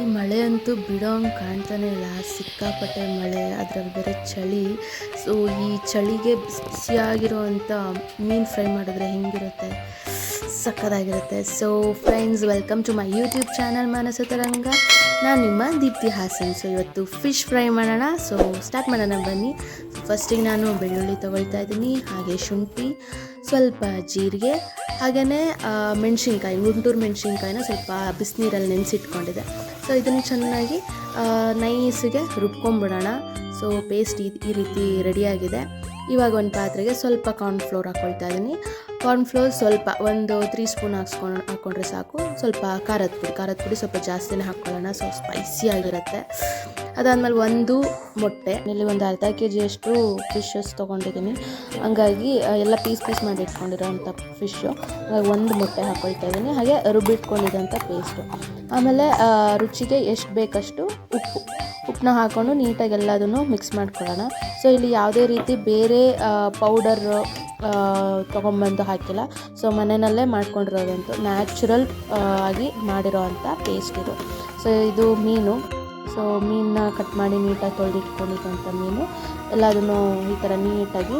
ಈ ಮಳೆ ಅಂತೂ ಬಿಡೋಂಗೆ ಕಾಣ್ತಾನೆ ಇಲ್ಲ. ಸಿಕ್ಕಾಪಟ್ಟೆ ಮಳೆ, ಅದ್ರಲ್ಲಿ ಬೇರೆ ಚಳಿ. ಸೊ ಈ ಚಳಿಗೆ ಬಿಸಿ ಬಿಸಿಯಾಗಿರುವಂಥ ಮೀನು ಫ್ರೈ ಮಾಡಿದ್ರೆ ಹೆಂಗಿರುತ್ತೆ? ಸಕ್ಕದಾಗಿರುತ್ತೆ so friends welcome to my YouTube channel Manassu Taranga ನಾನು ನಿಮ್ಮ ದೀಪ್ತಿ ಹಾಸನ್. ಸೊ ಇವತ್ತು ಫಿಶ್ ಫ್ರೈ ಮಾಡೋಣ. ಸೊ ಸ್ಟಾರ್ಟ್ ಮಾಡೋಣ ಬನ್ನಿ. ಫಸ್ಟಿಗೆ ನಾನು ಬೆಳ್ಳುಳ್ಳಿ ತೊಗೊಳ್ತಾ ಇದ್ದೀನಿ, ಹಾಗೆ ಶುಂಠಿ, ಸ್ವಲ್ಪ ಜೀರಿಗೆ ಹಾಗೆಯೇ ಮೆಣಸಿನ್ಕಾಯಿ, ಗುಂಟೂರು ಮೆಣಸಿನ್ಕಾಯಿನ ಸ್ವಲ್ಪ ಬಿಸಿನೀರಲ್ಲಿ ನೆನೆಸಿಟ್ಕೊಂಡಿದೆ ಸೊ ಇದನ್ನು ಚೆನ್ನಾಗಿ ನೈಸಿಗೆ ರುಬ್ಕೊಂಬಿಡೋಣ. ಸೊ ಪೇಸ್ಟ್ ಈ ರೀತಿ ರೆಡಿಯಾಗಿದೆ ಇವಾಗ ಒಂದು ಪಾತ್ರೆಗೆ ಸ್ವಲ್ಪ ಕಾರ್ನ್ಫ್ಲೋರ್ ಹಾಕ್ಕೊಳ್ತಾ ಇದ್ದೀನಿ ಕಾರ್ನ್ಫ್ಲೋರ್ ಸ್ವಲ್ಪ ಒಂದು ತ್ರೀ ಸ್ಪೂನ್ ಹಾಕ್ಸ್ಕೊಂಡು ಹಾಕ್ಕೊಂಡ್ರೆ ಸಾಕು. ಸ್ವಲ್ಪ ಖಾರದ ಪುಡಿ ಖಾರದ ಪುಡಿ ಸ್ವಲ್ಪ ಜಾಸ್ತಿನೇ ಹಾಕ್ಕೊಳ್ಳೋಣ ಸ್ವಲ್ಪ ಸ್ಪೈಸಿ ಆಗಿರುತ್ತೆ. ಅದಾದಮೇಲೆ ಒಂದು ಮೊಟ್ಟೆ. ಇಲ್ಲಿ ಒಂದು ಅರ್ಧ ಕೆ ಜಿಯಷ್ಟು ಫಿಶಸ್ ತೊಗೊಂಡಿದ್ದೀನಿ ಹಂಗಾಗಿ ಎಲ್ಲ ಪೀಸ್ ಪೀಸ್ ಮಾಡಿ ಇಟ್ಕೊಂಡಿರೋಂಥ ಫಿಶ್ಶು ಒಂದು ಮೊಟ್ಟೆ ಹಾಕ್ಕೊಳ್ತಾ ಇದ್ದೀನಿ ಹಾಗೆ ರುಬ್ಬಿಟ್ಕೊಂಡಿರೋಂಥ ಪೇಸ್ಟು ಆಮೇಲೆ ರುಚಿಗೆ ಎಷ್ಟು ಬೇಕಷ್ಟು ಉಪ್ಪು. ಉಪ್ಪನ್ನ ಹಾಕ್ಕೊಂಡು ನೀಟಾಗಿ ಎಲ್ಲದನ್ನು ಮಿಕ್ಸ್ ಮಾಡ್ಕೊಳ್ಳೋಣ. ಸೊ ಇಲ್ಲಿ ಯಾವುದೇ ರೀತಿ ಬೇರೆ ಪೌಡರ್ ತೊಗೊಂಬಂದು ಹಾಕಿಲ್ಲ. ಸೊ ಮನೆಯಲ್ಲೇ ಮಾಡ್ಕೊಂಡಿರೋದಂತೂ ನ್ಯಾಚುರಲ್ ಆಗಿ ಮಾಡಿರೋ ಅಂಥ ಪೇಸ್ಟ್ ಇದು. ಸೊ ಇದು ಮೀನು. ಸೊ ಮೀನನ್ನ ಕಟ್ ಮಾಡಿ ನೀಟಾಗಿ ತೊಳೆದಿಟ್ಕೊಂಡಿದ್ದಂಥ ಮೀನು. ಎಲ್ಲದನ್ನು ಈ ಥರ ನೀಟಾಗಿ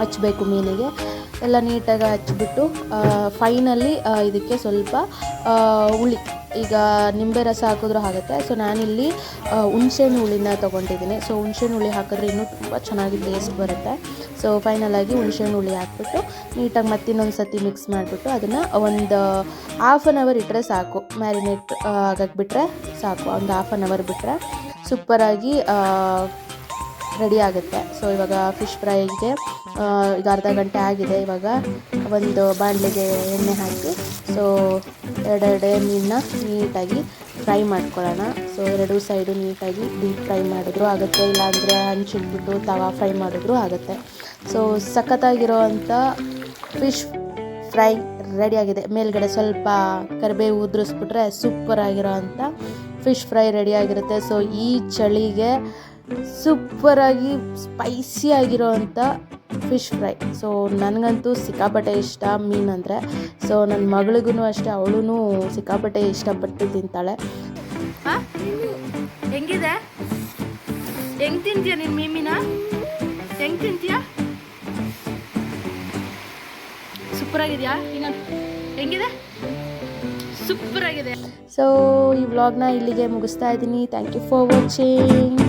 ಹಚ್ಚಬೇಕು ಮೀನಿಗೆ. ಎಲ್ಲ ನೀಟಾಗಿ ಹಚ್ಚಿಬಿಟ್ಟು ಫೈನಲ್ಲಿ ಇದಕ್ಕೆ ಸ್ವಲ್ಪ ಹುಳಿ. ಈಗ ನಿಂಬೆ ರಸ ಹಾಕಿದ್ರೂ ಆಗುತ್ತೆ. ಸೊ ನಾನಿಲ್ಲಿ ಹುಣ್ಸೆಹಣ್ಣು ಹುಳಿನ ತೊಗೊಂಡಿದ್ದೀನಿ. ಸೊ ಹುಣ್ಸೆಹಣ್ಣು ಹುಳಿ ಹಾಕಿದ್ರೆ ಇನ್ನೂ ತುಂಬ ಚೆನ್ನಾಗಿ ಟೇಸ್ಟ್ ಬರುತ್ತೆ. ಸೊ ಫೈನಲಾಗಿ ಹುಣ್ಸೆಹಣ್ಣು ಹುಳಿ ಹಾಕ್ಬಿಟ್ಟು ನೀಟಾಗಿ ಮತ್ತಿನ್ನೊಂದು ಸತಿ ಮಿಕ್ಸ್ ಮಾಡಿಬಿಟ್ಟು ಅದನ್ನು ಒಂದು ಹಾಫ್ ಆನ್ ಅವರ್ ಇಟ್ಟರೆ ಸಾಕು. ಮ್ಯಾರಿನೇಟ್ ಆಗಕ್ಕೆ ಬಿಟ್ಟರೆ ಸಾಕು. ಒಂದು ಹಾಫ್ ಆನ್ ಅವರ್ ಬಿಟ್ಟರೆ ಸೂಪರಾಗಿ ರೆಡಿ ಆಗುತ್ತೆ. ಸೊ ಇವಾಗ ಫಿಶ್ ಫ್ರೈಗೆ ಈಗ ಅರ್ಧ ಗಂಟೆ ಆಗಿದೆ. ಇವಾಗ ಒಂದು ಬಾಣಲೆಗೆ ಎಣ್ಣೆ ಹಾಕಿ ಸೊ ಎರಡೆರಡೇ ಮೀನನ್ನ ನೀಟಾಗಿ ಫ್ರೈ ಮಾಡ್ಕೊಳ್ಳೋಣ. ಸೊ ಎರಡೂ ಸೈಡು ನೀಟಾಗಿ ಡೀಪ್ ಫ್ರೈ ಮಾಡಿದ್ರು, ಆಗುತ್ತೆ. ಇಲ್ಲಾಂದರೆ ಹಂಚಿಟ್ಬಿಟ್ಟು ತವಾ ಫ್ರೈ ಮಾಡಿದ್ರು ಆಗುತ್ತೆ. ಸೊ ಸಖತ್ತಾಗಿರೋ ಅಂಥ ಫಿಶ್ ಫ್ರೈ ರೆಡಿಯಾಗಿದೆ ಮೇಲ್ಗಡೆ ಸ್ವಲ್ಪ ಕರಿಬೇವು ಉದುರಿಸ್ಬಿಟ್ರೆ ಸೂಪರ್ ಆಗಿರೋ ಫಿಶ್ ಫ್ರೈ ರೆಡಿಯಾಗಿರುತ್ತೆ ಸೊ ಈ ಚಳಿಗೆ ಸೂಪರಾಗಿ ಸ್ಪೈಸಿ ಅಂಥ ಫಿಶ್ ಫ್ರೈ ಸೊ ನನಗಂತೂ ಸಿಕ್ಕಾಪಟ್ಟೆ ಇಷ್ಟ ಮೀನಂದರೆ ಸೊ ನನ್ನ ಮಗಳಿಗೂ ಅಷ್ಟೇ ಅವಳೂ ಸಿಕ್ಕಾಪಟ್ಟೆ ಇಷ್ಟಪಟ್ಟು ತಿಂತಾಳೆ. ಹೆಂಗಿದೆ? ಹೆಂಗ್ ತಿಂತೀಯ ನಿನ್ ಮೀಮಿನ ಹೆಂಗ್ ತಿಂತೀಯ? ಸೂಪರ್ ಆಗಿದ್ಯಾ ಈಗ ಹೆಂಗಿದೆ? ಸೂಪರ್ ಆಗಿದೆ ಸೊ ಈ ವ್ಲಾಗ್ನ ಇಲ್ಲಿಗೆ ಮುಗಿಸ್ತಾ ಇದ್ದೀನಿ. Thank you for watching